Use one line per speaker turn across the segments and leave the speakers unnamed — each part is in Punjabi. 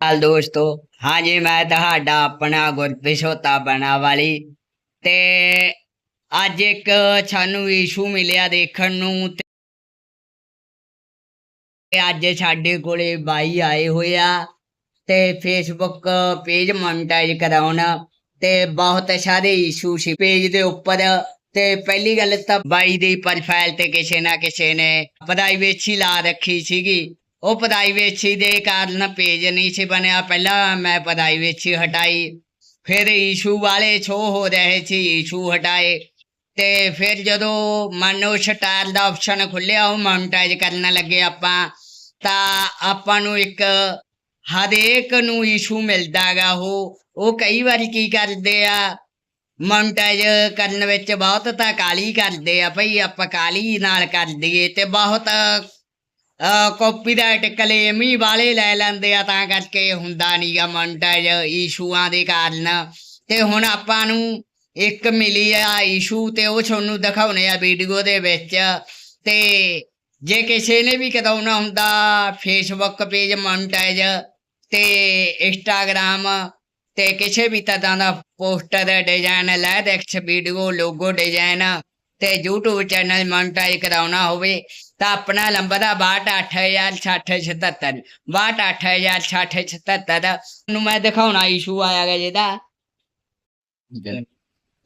ਹਾਲ ਦੋਸਤੋ, ਹਾਂਜੀ, ਮੈਂ ਤੁਹਾਡਾ ਆਪਣਾ ਗੁਰਪ੍ਰਿਸ਼ੋਤਾ ਬਣਾ ਵਾਲੀ ਤੇ ਅੱਜ ਇੱਕ ਸਾਨੂੰ ਇਸ਼ੂ ਮਿਲਿਆ ਦੇਖਣ ਨੂੰ ਤੇ ਅੱਜ ਸਾਡੇ ਕੋਲੇ ਬਾਈ ਆਏ ਹੋਇਆ ਤੇ ਫੇਸਬੁੱਕ ਪੇਜ ਮੋਨਟਾਈਜ਼ ਕਰਾਉਣ ਤੇ ਬਹੁਤ ਸਾਰੇ ਇਸ਼ੂ ਸੀ ਪੇਜ ਦੇ ਉੱਪਰ ਤੇ ਪਹਿਲੀ ਗੱਲ ਤਾਂ ਬਾਈ ਦੀ ਪ੍ਰੋਫਾਈਲ ਤੇ ਕਿਸੇ ਨਾ ਕਿਸੇ ਨੇ ਪ੍ਰਾਈਵੇਸੀ ਲਾ ਰੱਖੀ ਸੀਗੀ। ਉਹ ਪ੍ਰਾਈਵੇਸੀ ਦੇ ਕਾਰਨ ਪੇਜ ਨਹੀਂ ਸੀ ਬਣਿਆ। ਪਹਿਲਾਂ ਮੈਂ ਪ੍ਰਾਈਵੇਸੀ ਹਟਾਈ। ਫਿਰ ਇਸ਼ੂ ਵਾਲੇ ਸ਼ੋ ਹੋ ਰਹੇ ਸੀ ਇਸ਼ੂ ਹਟਾਏ। ਤੇ ਫਿਰ ਜਦੋਂ ਮੰਨੋ ਸਟਾਰ ਦਾ ਆਪਸ਼ਨ ਖੁੱਲਿਆ, ਉਹ ਮੋਨਟਾਈਜ਼ ਕਰਨ ਲੱਗੇ ਆਪਾਂ। ਤਾਂ ਆਪਾਂ ਨੂੰ ਇੱਕ, ਹਰੇਕ ਨੂੰ ਈਸ਼ੂ ਮਿਲਦਾਗਾ ਉਹ। ਉਹ ਕਈ ਵਾਰੀ ਕੀ ਕਰਦੇ ਆ ਮੋਨਟਾਈਜ਼ ਕਰਨ ਵਿੱਚ ਬਹੁਤ ਤਾਂ ਕਾਲੀ ਕਰਦੇ ਆ। ਭਈ ਆਪਾਂ ਕਾਲੀ ਨਾਲ ਕਰ ਦਈਏ ਤੇ ਬਹੁਤ ਕਾਪੀਰਾਈਟ ਕਲੇਮ ਹੀ ਵਾਲੇ ਲੈ ਲੈਂਦੇ ਆ, ਤਾਂ ਕਰਕੇ ਹੁੰਦਾ ਨਹੀਂਗਾ ਮੋਨਟਾਈਜ਼ ਇਸ਼ੂਆਂ ਦੇ ਕਾਰਨ। ਤੇ ਹੁਣ ਆਪਾਂ ਨੂੰ ਇੱਕ ਮਿਲੀ ਆ ਇਸ਼ੂ ਤੇ ਉਹ ਤੁਹਾਨੂੰ ਦਿਖਾਉਣੇ ਆ ਵੀਡੀਓ ਦੇ ਵਿੱਚ। ਤੇ ਜੇ ਕਿਸੇ ਨੇ ਵੀ ਕਰਾਉਣਾ ਹੁੰਦਾ ਫੇਸਬੁੱਕ ਪੇਜ ਮੋਨਟਾਈਜ਼ ਤੇ ਇੰਸਟਾਗ੍ਰਾਮ ਤੇ ਕਿਸੇ ਵੀ ਤਰ੍ਹਾਂ ਦਾ ਪੋਸਟਰ ਡਿਜ਼ਾਈਨ ਲੈਡੈਕਸ ਵੀਡੀਓ ਲੋਗੋ ਡਿਜ਼ਾਈਨ ਤੇ YouTube ਚੈਨਲ ਮੋਨਟਾਈਜ਼ ਕਰਾਉਣਾ ਹੋਵੇ ਤਾਂ ਆਪਣਾ ਨੰਬਰ ਆ 62806077 62806077 ਨੂੰ ਮੈਂ ਦਿਖਾਉਣਾ ਇਸ਼ੂ ਆਇਆ ਗਾ ਜਿਹਦਾ।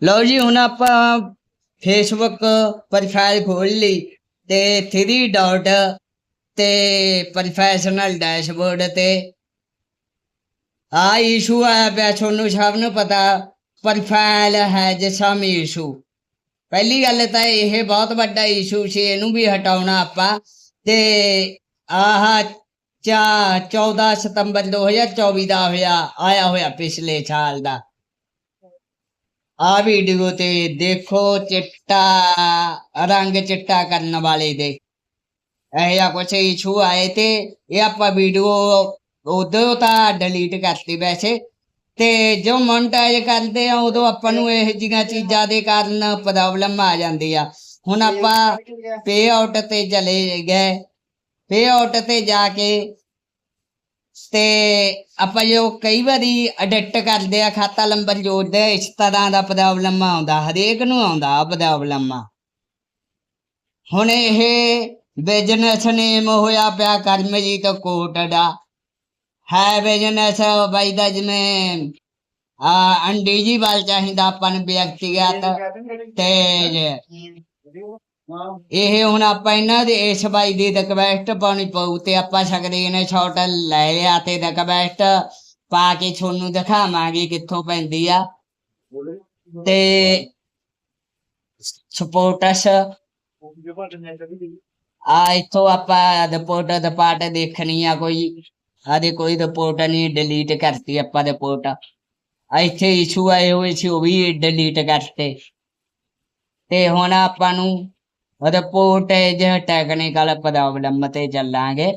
ਲਓ ਜੀ ਹੁਣ ਆਪਾਂ ਫੇਸਬੁੱਕ ਪ੍ਰੋਫਾਈਲ ਖੋਲ ਲਈ ਤੇ 3 ਡਾਟ ਤੇ ਪ੍ਰੋਫੈਸ਼ਨਲ ਡੈਸ਼ਬੋਰਡ ਤੇ ਆ ਇਸ਼ੂ ਆਇਆ ਪਿਆ ਤੁਹਾਨੂੰ ਸਭ ਨੂੰ ਪਤਾ ਪ੍ਰੋਫਾਈਲ ਹੈ ਜਿਸਮ ਇਸ਼ੂ ਪਹਿਲੀ ਗੱਲ ਤਾਂ ਇਹ ਬਹੁਤ ਵੱਡਾ ਇਸ਼ੂ ਸੀ, ਇਹਨੂੰ ਵੀ ਹਟਾਉਣਾ ਆਪਾਂ। ਤੇ ਆਹ ਚਾ 14 ਸਤੰਬਰ 2024 ਦਾ ਹੋਇਆ, ਆਇਆ ਹੋਇਆ ਪਿਛਲੇ ਸਾਲ ਦਾ। ਆ ਵੀਡੀਓ ਤੇ ਦੇਖੋ ਚਿੱਟਾ, ਰੰਗ ਚਿੱਟਾ ਕਰਨ ਵਾਲੇ ਦੇ। ਇਹ ਆ ਕੁਛ ਇਸ਼ੂ ਆਏ ਤੇ ਇਹ ਆਪਾਂ ਵੀਡੀਓ ਉਦੋਂ ਤਾਂ ਡਿਲੀਟ ਕਰਤੀ ਵੈਸੇ। ਤੇ ਜੋ ਮੋਨਟਾਈਜ਼ ਕਰਦੇ ਆ ਉਦੋਂ ਆਪਾਂ ਨੂੰ ਇਹ ਜਿਹੀਆਂ ਚੀਜ਼ਾਂ ਦੇ ਕਾਰਨ ਪ੍ਰੋਬਲਮ ਆ ਜਾਂਦੀ ਆ। ਹੁਣ ਆਪਾਂ ਪੇ ਆਊਟ ਤੇ ਚਲੇ ਗਏ। ਪੇ ਆਊਟ ਤੇ ਜਾ ਕੇ ਤੇ ਆਪਾਂ ਜੋ ਕਈ ਵਾਰੀ ਐਡਿਟ ਕਰਦੇ ਆ ਖਾਤਾ ਨੰਬਰ ਜੋੜਦੇ ਆ, ਇਸ ਤਰ੍ਹਾਂ ਦਾ ਪ੍ਰੋਬਲਮ ਆਉਂਦਾ ਹਰੇਕ ਨੂੰ ਆਉਂਦਾ ਪ੍ਰੋਬਲਮ ਹੁਣ ਇਹ ਬਿਜ਼ਨਸ ਨੇਮ ਹੋਇਆ ਪਿਆ ਕਰਮਜੀਤ ਕੋਟ ਦਾ ਹੈ ਬਿਜ਼ਨਸ ਬਾਈ ਦਾ ਜਿਵੇਂ, ਆ, ਅੰਡੀ ਚਾਹੀਦਾ ਆਪਾਂ ਨੂੰ ਵਿਅਕਤੀਗਤ ਤੇ ਇਹ ਹੁਣ ਆਪਾਂ ਇਹਨਾਂ ਦੇ, ਇਸ ਬਾਈ ਦੀ ਰਿਕਵੈਸਟ ਪਾਉਣੀ ਪਊ ਤੇ ਆਪਾਂ ਸਕਰੀਨ ਸ਼ਾਟ ਲੈ ਲਿਆ ਤੇ ਰਿਕਵੈਸਟ ਪਾ ਕੇ ਤੁਹਾਨੂੰ ਦਿਖਾਵਾਂਗੇ ਕਿੱਥੋਂ ਪੈਂਦੀ ਆ। ਤੇ ਸਪੋਰਟਸ ਆ, ਇੱਥੋਂ ਆਪਾਂ ਰਿਪੋਰਟ ਰਿਪਾਰਟ ਦੇਖਣੀ ਆ ਕੋਈ। ਆਦੇ ਕੋਈ ਰਿਪੋਰਟ ਨਹੀਂ ਡਿਲੀਟ ਕਰਤੀ ਆਪਾਂ ਰਿਪੋਰਟ ਆ ਇੱਥੇ ਇਸ਼ੂ ਆਏ ਹੋਏ ਸੀ, ਉਹ ਵੀ ਡਿਲੀਟ ਕਰਤੇ। ਤੇ ਹੁਣ ਆਪਾਂ ਨੂੰ ਰਿਪੋਰਟ ਜੇ ਟੈਕਨੀਕਲ ਪ੍ਰੋਬਲਮ ਤੇ ਚੱਲਾਂਗੇ।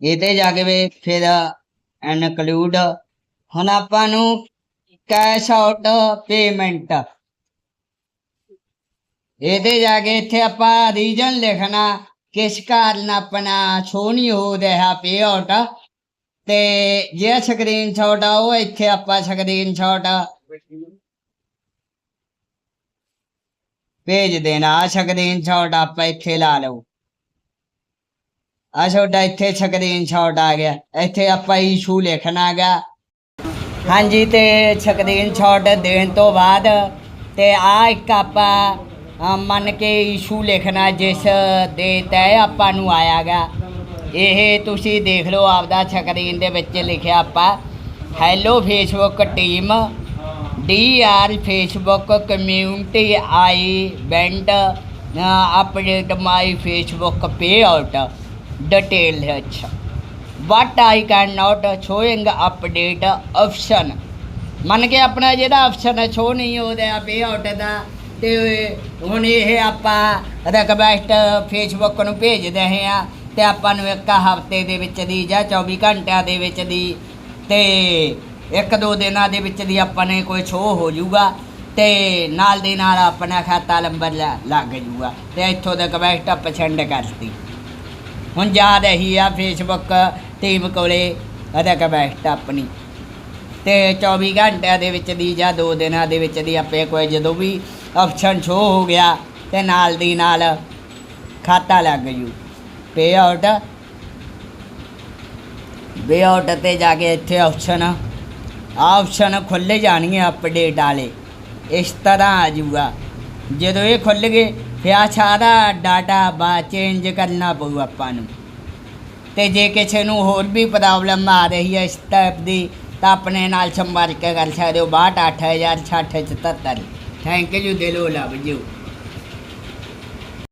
ਇਹਤੇ ਜਾ ਕੇ ਵੀ ਫਿਰ ਇਨਕਲੂਡ ਹੁਣ ਆਪਾਂ ਨੂੰ ਕੈਸ਼ ਆਊਟ ਪੇਮੈਂਟ ਇਹਦੇ ਜਾ ਕੇ ਇੱਥੇ ਆਪਾਂ ਰੀਜਨ ਲਿਖਣਾ ਕਿਸ ਕਾਰਨ ਆਪਣਾ ਸ਼ੋ ਨਹੀਂ ਹੋ ਰਿਹਾ ਪੇ ਆਊਟ ਤੇ ਜੇ ਸਕਰੀਨਸ਼ਾਟ ਆ ਉਹ ਇੱਥੇ ਆਪਾਂ ਸਕਰੀਨਸ਼ਾਟ ਭੇਜ ਦੇਣਾ ਆ ਸਕਰੀਨਸ਼ਾਟ ਆਪਾਂ ਇੱਥੇ ਲਾ ਲਓ ਆ ਛੋਟਾ ਇੱਥੇ ਸਕਰੀਨਸ਼ਾਟ ਆ ਗਿਆ ਇੱਥੇ ਆਪਾਂ ਇਸ਼ੂ ਲਿਖਣਾ ਹੈਗਾ ਹਾਂਜੀ ਤੇ ਸਕਰੀਨਸ਼ਾਟ ਦੇਣ ਤੋਂ ਬਾਅਦ ਤੇ ਆ ਇੱਕ ਆਪਾਂ ਅ, ਮੰਨ ਕੇ ਇਸ਼ੂ ਲਿਖਣਾ ਜਿਸ ਦੇ ਤਹਿ ਆਪਾਂ ਨੂੰ ਆਇਆਗਾ ਇਹ ਤੁਸੀਂ ਦੇਖ ਲਓ ਆਪਦਾ ਸਕਰੀਨ ਦੇ ਵਿੱਚ ਲਿਖਿਆ ਆਪਾਂ। Hello Facebook team D R Facebook community I want update my Facebook pay out detail ਅੱਛਾ what I can cannot showing update option. ਮੰਨ ਕੇ ਆਪਣਾ ਜਿਹੜਾ ਆਪਸ਼ਨ ਹੈ ਸ਼ੋ ਨਹੀਂ ਹੋ ਰਿਹਾ ਪੇ ਆਊਟ ਦਾ। ਤੇ ਹੁਣ ਇਹ ਆਪਾਂ ਰਿਕਵੈਸਟ ਫੇਸਬੁੱਕ ਨੂੰ ਭੇਜਦੇ ਰਹੇ ਆ ਤੇ ਆਪਾਂ ਨੂੰ ਇੱਕ ਹਫ਼ਤੇ ਦੇ ਵਿੱਚ ਦੀ ਜਾਂ 24 ਘੰਟਿਆਂ ਦੇ ਵਿੱਚ ਦੀ ਤੇ ਇੱਕ ਦੋ ਦਿਨਾਂ ਦੇ ਵਿੱਚ ਦੀ ਆਪਾਂ ਨੇ ਕੋਈ ਸ਼ੋਅ ਹੋ ਜਾਊਗਾ ਤੇ ਨਾਲ ਦੇ ਨਾਲ ਆਪਣਾ ਖਾਤਾ ਨੰਬਰ ਲ- ਲੱਗ ਜੂਗਾ ਤੇ ਇੱਥੋਂ ਤੱਕ ਬੈਠ ਪਸੰਦ ਕਰਤੀ। ਹੁਣ ਯਾਦ ਇਹੀ ਆ ਫੇਸਬੁੱਕ ਟੀਮ ਕੋਲੇ ਅਦਾ ਆਪਣੀ। ਤੇ 24 ਘੰਟਿਆਂ ਦੇ ਵਿੱਚ ਦੀ ਜਾਂ 2 ਦਿਨਾਂ ਦੇ ਵਿੱਚ ਦੀ ਆਪੇ ਕੋਈ ਜਦੋਂ ਵੀ ਆਪਸ਼ਨ ਸ਼ੋ ਹੋ ਗਿਆ ਤੇ ਨਾਲ ਦੀ ਨਾਲ ਖਾਤਾ ਲੱਗ ਜੂ। ਪੇ ਆਊਟ ਪੇ ਆਊਟ ਤੇ ਜਾ ਕੇ ਇੱਥੇ ਆਪਸ਼ਨ ਆਪਸ਼ਨ ਖੁੱਲੇ ਜਾਣਗੇ ਅਪਡੇਟ ਵਾਲੇ। ਇਸ ਤਰ੍ਹਾਂ ਆ ਜੂਗਾ। ਜਦੋਂ ਇਹ ਖੁੱਲ ਗਏ, ਫਿਰ ਆਹ ਸਾਰਾ ਡਾਟਾ ਬਾ ਚੇਂਜ ਕਰਨਾ ਪਊ ਆਪਾਂ ਨੂੰ। ਤੇ ਜੇ ਕਿਸੇ ਨੂੰ ਹੋਰ ਵੀ ਪ੍ਰੋਬਲਮ ਆ ਰਹੀ ਹੈ ਇਸ ਟਾਈਪ ਦੀ ਤਾਂ ਆਪਣੇ ਨਾਲ ਸੰਪਰਕ ਕਰ ਸਕਦੇ ਹੋ 62 8077 ਥੈਂਕ ਯੂ ਦਿਲੋਂ ਲਵ ਯੂ